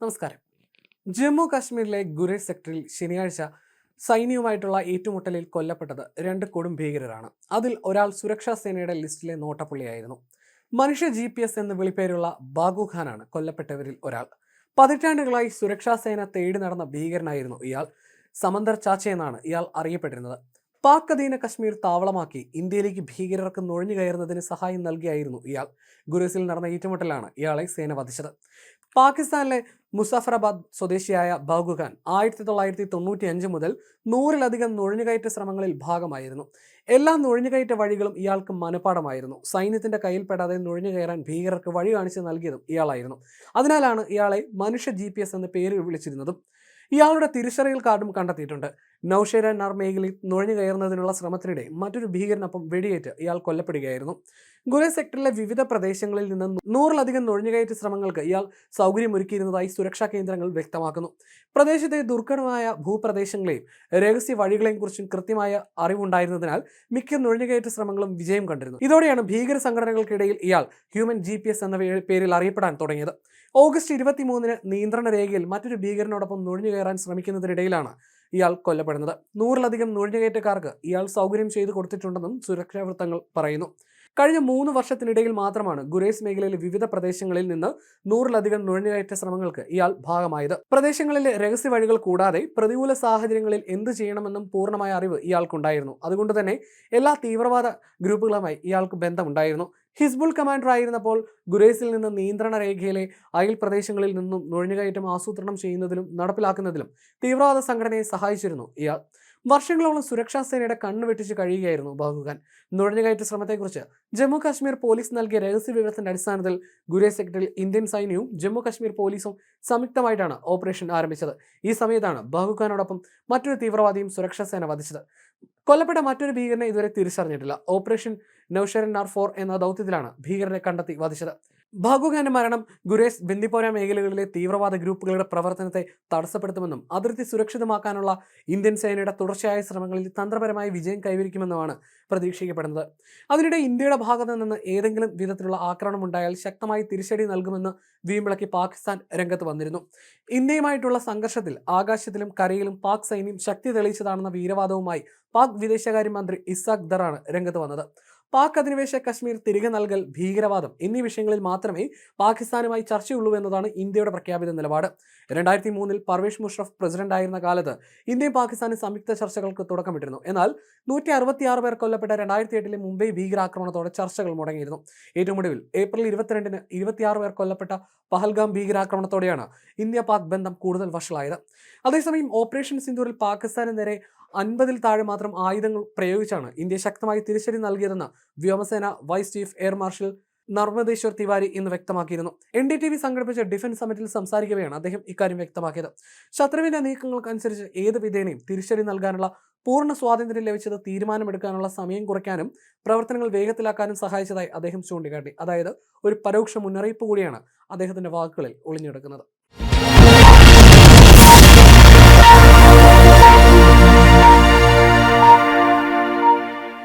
നമസ്കാരം. ജമ്മു കാശ്മീരിലെ ഗുരേസ് സെക്ടറിൽ ശനിയാഴ്ച സൈന്യവുമായിട്ടുള്ള ഏറ്റുമുട്ടലിൽ കൊല്ലപ്പെട്ടത് രണ്ട് കൊടും ഭീകരരാണ്. അതിൽ ഒരാൾ സുരക്ഷാ സേനയുടെ ലിസ്റ്റിലെ നോട്ടപ്പുള്ളിയായിരുന്നു. മനുഷ്യ ജി പി എസ് എന്ന് വിളിപ്പേരുള്ള ബാഗുഖാനാണ് കൊല്ലപ്പെട്ടവരിൽ ഒരാൾ. പതിറ്റാണ്ടുകളായി സുരക്ഷാ സേന തേടി നടന്ന ഭീകരനായിരുന്നു ഇയാൾ. സമന്തർ ചാച്ച എന്നാണ് ഇയാൾ അറിയപ്പെട്ടിരുന്നത്. പാക് അധീന കശ്മീർ താവളമാക്കി. ഇന്ത്യയിലേക്ക് ഭീകരർക്ക് നുഴഞ്ഞു കയറുന്നതിന് സഹായം നൽകിയായിരുന്നു ഇയാൾ. ഗുരുസിൽ നടന്ന ഏറ്റുമുട്ടലാണ് ഇയാളെ സേന വധിച്ചത്. പാകിസ്ഥാനിലെ മുസാഫറാബാദ് സ്വദേശിയായ ബാഗുഖാൻ ആയിരത്തി തൊള്ളായിരത്തി തൊണ്ണൂറ്റി അഞ്ച് മുതൽ നൂറിലധികം നുഴഞ്ഞുകയറ്റ ശ്രമങ്ങളിൽ ഭാഗമായിരുന്നു. എല്ലാ നുഴഞ്ഞുകയറ്റ വഴികളും ഇയാൾക്ക് മനഃപ്പാടമായിരുന്നു. സൈന്യത്തിന്റെ കയ്യിൽപ്പെടാതെ നുഴഞ്ഞു കയറാൻ ഭീകരർക്ക് വഴി കാണിച്ച് നൽകിയതും ഇയാളായിരുന്നു. അതിനാലാണ് ഇയാളെ മനുഷ്യ ജി എന്ന് പേര് വിളിച്ചിരുന്നതും. ഇയാളുടെ തിരിച്ചറിയൽ കാർഡും കണ്ടെത്തിയിട്ടുണ്ട്. നൌഷേര നാർ മേഖലയിൽ നുഴഞ്ഞു കയറുന്നതിനുള്ള ശ്രമത്തിനിടെ മറ്റൊരു ഭീകരനൊപ്പം വെടിയേറ്റ് ഇയാൾ കൊല്ലപ്പെടുകയായിരുന്നു. ഗുരേ സെക്ടറിലെ വിവിധ പ്രദേശങ്ങളിൽ നിന്ന് നൂറിലധികം നുഴഞ്ഞുകയറ്റ ശ്രമങ്ങൾക്ക് ഇയാൾ സൗകര്യമൊരുക്കിയിരുന്നതായി സുരക്ഷാ കേന്ദ്രങ്ങൾ വ്യക്തമാക്കുന്നു. പ്രദേശത്തെ ദുർഘടമായ ഭൂപ്രദേശങ്ങളെയും രഹസ്യ വഴികളെയും കുറിച്ചും കൃത്യമായ അറിവുണ്ടായിരുന്നതിനാൽ മിക്ക നുഴഞ്ഞുകയറ്റ ശ്രമങ്ങളും വിജയം കണ്ടിരുന്നു. ഇതോടെയാണ് ഭീകര സംഘടനകൾക്കിടയിൽ ഇയാൾ ഹ്യൂമൻ ജി എന്ന പേരിൽ അറിയപ്പെടാൻ തുടങ്ങിയത്. ഓഗസ്റ്റ് ഇരുപത്തിമൂന്നിന് നിയന്ത്രണ രേഖയിൽ മറ്റൊരു ഭീകരനോടൊപ്പം നുഴഞ്ഞു കയറാൻ ശ്രമിക്കുന്നതിനിടയിലാണ് ഇയാൾ കൊല്ലപ്പെടുന്നത്. നൂറിലധികം നുഴഞ്ഞുകയറ്റക്കാർക്ക് ഇയാൾ സൗകര്യം ചെയ്തു കൊടുത്തിട്ടുണ്ടെന്നും സുരക്ഷാ വൃത്തങ്ങൾ പറയുന്നു. കഴിഞ്ഞ മൂന്ന് വർഷത്തിനിടയിൽ മാത്രമാണ് ഗുരേസ് മേഖലയിലെ വിവിധ പ്രദേശങ്ങളിൽ നിന്ന് നൂറിലധികം നുഴഞ്ഞുകയറ്റ ശ്രമങ്ങൾക്ക് ഇയാൾ ഭാഗമായത്. പ്രദേശങ്ങളിലെ രഹസ്യ വഴികൾ കൂടാതെ പ്രതികൂല സാഹചര്യങ്ങളിൽ എന്ത് ചെയ്യണമെന്നും പൂർണമായ അറിവ് ഇയാൾക്കുണ്ടായിരുന്നു. അതുകൊണ്ട് തന്നെ എല്ലാ തീവ്രവാദ ഗ്രൂപ്പുകളുമായി ഇയാൾക്ക് ബന്ധമുണ്ടായിരുന്നു. ഹിസ്ബുൾ കമാൻഡർ ആയിരുന്നപ്പോൾ ഗുരേസിൽ നിന്ന് നിയന്ത്രണ രേഖയിലെ അയൽ പ്രദേശങ്ങളിൽ നിന്നും നുഴഞ്ഞുകയറ്റം ആസൂത്രണം ചെയ്യുന്നതിലും നടപ്പിലാക്കുന്നതിലും തീവ്രവാദ സംഘടനയെ സഹായിച്ചിരുന്നു ഇയാൾ. വർഷങ്ങളോളം സുരക്ഷാ സേനയുടെ കണ്ണു വെട്ടിച്ച് കഴിയുകയായിരുന്നു ബാഹുഖാൻ നുഴഞ്ഞുകയറ്റ ശ്രമത്തെക്കുറിച്ച് ജമ്മു കാശ്മീർ പോലീസ് നൽകിയ രഹസ്യ വിവരത്തിന്റെ അടിസ്ഥാനത്തിൽ ഗുരേ സെക്ടറിൽ ഇന്ത്യൻ സൈന്യവും ജമ്മു കാശ്മീർ പോലീസും സംയുക്തമായിട്ടാണ് ഓപ്പറേഷൻ ആരംഭിച്ചത്. ഈ സമയത്താണ് ബാഹുഖാനോടൊപ്പം മറ്റൊരു തീവ്രവാദിയും സുരക്ഷാ സേന വധിച്ചത്. കൊല്ലപ്പെട്ട മറ്റൊരു ഭീകരനെ ഇതുവരെ തിരിച്ചറിഞ്ഞിട്ടില്ല. ഓപ്പറേഷൻ നൌഷരൻ ആർ ഫോർ എന്ന ദൗത്യത്തിലാണ് ഭീകരനെ കണ്ടെത്തി വധിച്ചത്. ഭാഗുഖാന്റെ മരണം ഗുരേസ് ബന്ദിപ്പോര മേഖലകളിലെ തീവ്രവാദ ഗ്രൂപ്പുകളുടെ പ്രവർത്തനത്തെ തടസ്സപ്പെടുത്തുമെന്നും അതിർത്തി സുരക്ഷിതമാക്കാനുള്ള ഇന്ത്യൻ സേനയുടെ തുടർച്ചയായ ശ്രമങ്ങളിൽ തന്ത്രപരമായ വിജയം കൈവരിക്കുമെന്നുമാണ് പ്രതീക്ഷിക്കപ്പെടുന്നത്. അതിനിടെ ഇന്ത്യയുടെ ഭാഗത്തു നിന്ന് ഏതെങ്കിലും വിധത്തിലുള്ള ആക്രമണം ഉണ്ടായാൽ ശക്തമായി തിരിച്ചടി നൽകുമെന്ന് വീമ്പിളക്കി പാകിസ്ഥാൻ രംഗത്ത് വന്നിരുന്നു. ഇന്ത്യയുമായിട്ടുള്ള സംഘർഷത്തിൽ ആകാശത്തിലും കരയിലും പാക് സൈന്യം ശക്തി തെളിയിച്ചതാണെന്ന വീരവാദവുമായി പാക് വിദേശകാര്യമന്ത്രി ഇസാഖ് ദറാണ് രംഗത്ത് വന്നത്. പാക് അധിനിവേശ കശ്മീർ തിരികെ നൽകൽ ഭീകരവാദം എന്നീ വിഷയങ്ങളിൽ മാത്രമേ പാകിസ്ഥാനുമായി ചർച്ചയുള്ളൂ എന്നതാണ് ഇന്ത്യയുടെ പ്രഖ്യാപിത നിലപാട്. രണ്ടായിരത്തി മൂന്നിൽ പർവേഷ് മുഷറഫ് പ്രസിഡന്റ് ആയിരുന്ന കാലത്ത് ഇന്ത്യയും പാകിസ്ഥാനും സംയുക്ത ചർച്ചകൾക്ക് തുടക്കമിട്ടിരുന്നു. എന്നാൽ നൂറ്റി അറുപത്തിയാറ് പേർ കൊല്ലപ്പെട്ട രണ്ടായിരത്തി എട്ടിലെ മുംബൈ ഭീകരാക്രമണത്തോടെ ചർച്ചകൾ മുടങ്ങിയിരുന്നു. ഏറ്റവും ഒടുവിൽ ഏപ്രിൽ ഇരുപത്തിരണ്ടിന് ഇരുപത്തിയാറ് പേർ കൊല്ലപ്പെട്ട പഹൽഗാം ഭീകരാക്രമണത്തോടെയാണ് ഇന്ത്യ പാക് ബന്ധം കൂടുതൽ വഷളായത്. അതേസമയം ഓപ്പറേഷൻ സിന്ദൂരിൽ പാകിസ്ഥാന് നേരെ അൻപതിൽ താഴെ മാത്രം ആയുധങ്ങൾ പ്രയോഗിച്ചാണ് ഇന്ത്യ ശക്തമായി തിരിച്ചടി നൽകിയതെന്ന് വ്യോമസേന vice chief air marshal Narmadeshwar Tiwari ഇന്ന് വ്യക്തമാക്കിയിരുന്നു. എൻ ഡി ടി വി സംഘടിപ്പിച്ച ഡിഫൻസ് സമിറ്റിൽ സംസാരിക്കവെയാണ് അദ്ദേഹം ഇക്കാര്യം വ്യക്തമാക്കിയത്. ശത്രുവിന്റെ നീക്കങ്ങൾക്കനുസരിച്ച് ഏത് വിധേനയും തിരിച്ചടി നൽകാനുള്ള പൂർണ സ്വാതന്ത്ര്യം ലഭിച്ചത് തീരുമാനമെടുക്കാനുള്ള സമയം കുറയ്ക്കാനും പ്രവർത്തനങ്ങൾ വേഗത്തിലാക്കാനും സഹായിച്ചതായി അദ്ദേഹം ചൂണ്ടിക്കാട്ടി. അതായത് ഒരു പരോക്ഷ മുന്നറിയിപ്പ് കൂടിയാണ് അദ്ദേഹത്തിന്റെ വാക്കുകളിൽ ഒളിഞ്ഞെടുക്കുന്നത്